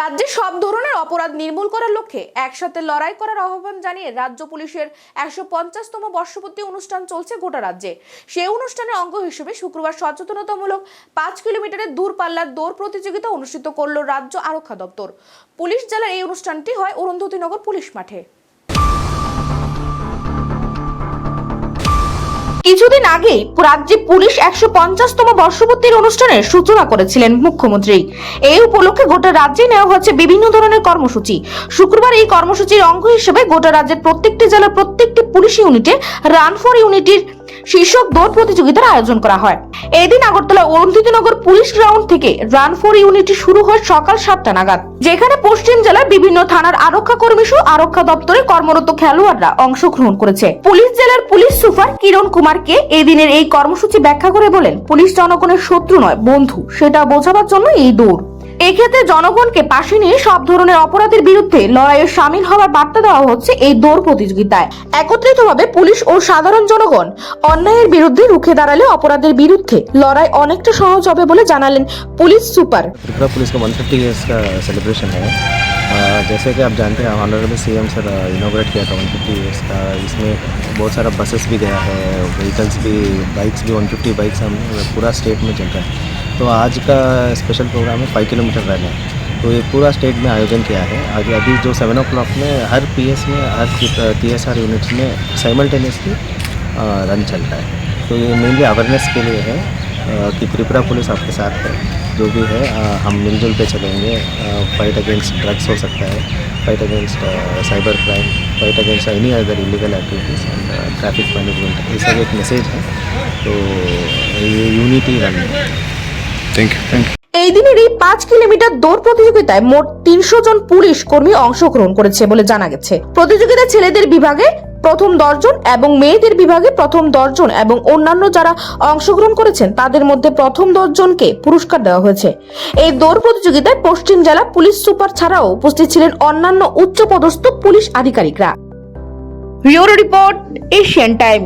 রাজ্যে সব ধরনের অপরাধ নির্মূল করার লক্ষ্যে একসাথে লড়াই করার আহ্বান জানিয়ে রাজ্য পুলিশের একশো পঞ্চাশতম বর্ষপূর্তি অনুষ্ঠান চলছে গোটা রাজ্যে। সেই অনুষ্ঠানের অঙ্গ হিসেবে শুক্রবার সচেতনতামূলক পাঁচ কিলোমিটারের দূরপাল্লার দৌড় প্রতিযোগিতা অনুষ্ঠিত করল রাজ্য আরক্ষা দপ্তর। পুলিশ জেলার এই অনুষ্ঠানটি হয় অরুন্ধতিনগর পুলিশ মাঠে। কিছুদিন আগে রাজ্যে পুলিশ একশো পঞ্চাশতম বর্ষপূর্তির অনুষ্ঠানের সূচনা করেছিলেন মুখ্যমন্ত্রী। এই উপলক্ষে গোটা রাজ্যে নেওয়া হয়েছে বিভিন্ন ধরনের কর্মসূচি। শুক্রবার এই কর্মসূচির অঙ্গ হিসেবে গোটা রাজ্যের প্রত্যেকটি জেলার প্রত্যেকটি পুলিশ ইউনিটে রান ফর ইউনিটির শীর্ষক দৌড় প্রতিযোগিতার আয়োজন করা হয়। এদিন আগরতলা অরুন্ধতিনগর পুলিশ গ্রাউন্ড থেকে রান ফর ইউনিটি শুরু হয় সকাল সাতটা নাগাদ, যেখানে পশ্চিম জেলার বিভিন্ন থানার আরক্ষা কর্মী সহ আরক্ষা দপ্তরে কর্মরত খেলোয়াড়রা অংশগ্রহণ করেছে। পুলিশ জেলার পুলিশ সুপার কিরণ কুমারকে এই দিনের এই কর্মসূচি ব্যাখ্যা করে বলেন, পুলিশ জনগণের শত্রু নয়, বন্ধু। সেটা বোঝাবার জন্য এই দৌড়। এক্ষেত্রে জনগণকে পাশে নিয়ে সব ধরনের অপরাধের বিরুদ্ধে লড়াইয়ে সামিল হওয়ার বার্তা দেওয়া হচ্ছে এই দৌড় প্রতিযোগিতায় একত্রিতভাবে পুলিশ ও সাধারণ জনগণ অন্যায়ের বিরুদ্ধে রুখে দাঁড়ালে অপরাধের বিরুদ্ধে লড়াই অনেকটা সহজ হবে বলে জানালেন পুলিশ সুপার त्रिपुरा पुलिस का 150 ईयर्स का सेलिब्रेशन है अ, जैसे कि आप जानते हैं ऑनरेबल सीएम सर इनोग्रेट किया था 150 ईयर्स का। इसमें बहुत सारा बसेस भी गया है व्हीकल्स भी बाइक्स भी 150 बाइक्स हम पूरा स्टेट में चल रहा है। तो आज का स्पेशल प्रोग्राम है फाइव किलोमीटर रन है। तो ये पूरा स्टेट में आयोजन किया है। आगे अभी जो सेवन ओ क्लॉक में हर पी एस में, हर टी एस आर यूनिट्स में साइमल्टेनियसली रन चल रहा है। तो ये मेनली अवेयरनेस के लिए है। कि त्रिपुरा पुलिस आपके साथ है जो भी है अ, हम मिलजुल के चलेंगे फाइट अगेंस्ट ड्रग्स हो सकता है fight against cyber crime fight against any other illegal activities and traffic management ये सब एक मैसेज है तो ये यूनिटी रन है থ্যাংক ইউ থ্যাংক ইউ এই দিনের এই পাঁচ কিলোমিটার দৌড় প্রতিযোগিতায় মোট তিনশো জন পুলিশ কর্মী অংশগ্রহণ করেছে বলে জানা গেছে প্রতিযোগিতায় ছেলেদের বিভাগে প্রথম দশজন এবং মেয়েদের বিভাগে প্রথম দশজন এবং অন্যান্য যারা অংশগ্রহণ করেছেন, তাদের মধ্যে প্রথম দশজনকে পুরস্কার দেওয়া হয়েছে। এই দৌড় প্রতিযোগিতায় পশ্চিম জেলা পুলিশ সুপার ছাড়াও উপস্থিত ছিলেন অন্যান্য উচ্চপদস্থ পুলিশ আধিকারিকরা। Report, Asian time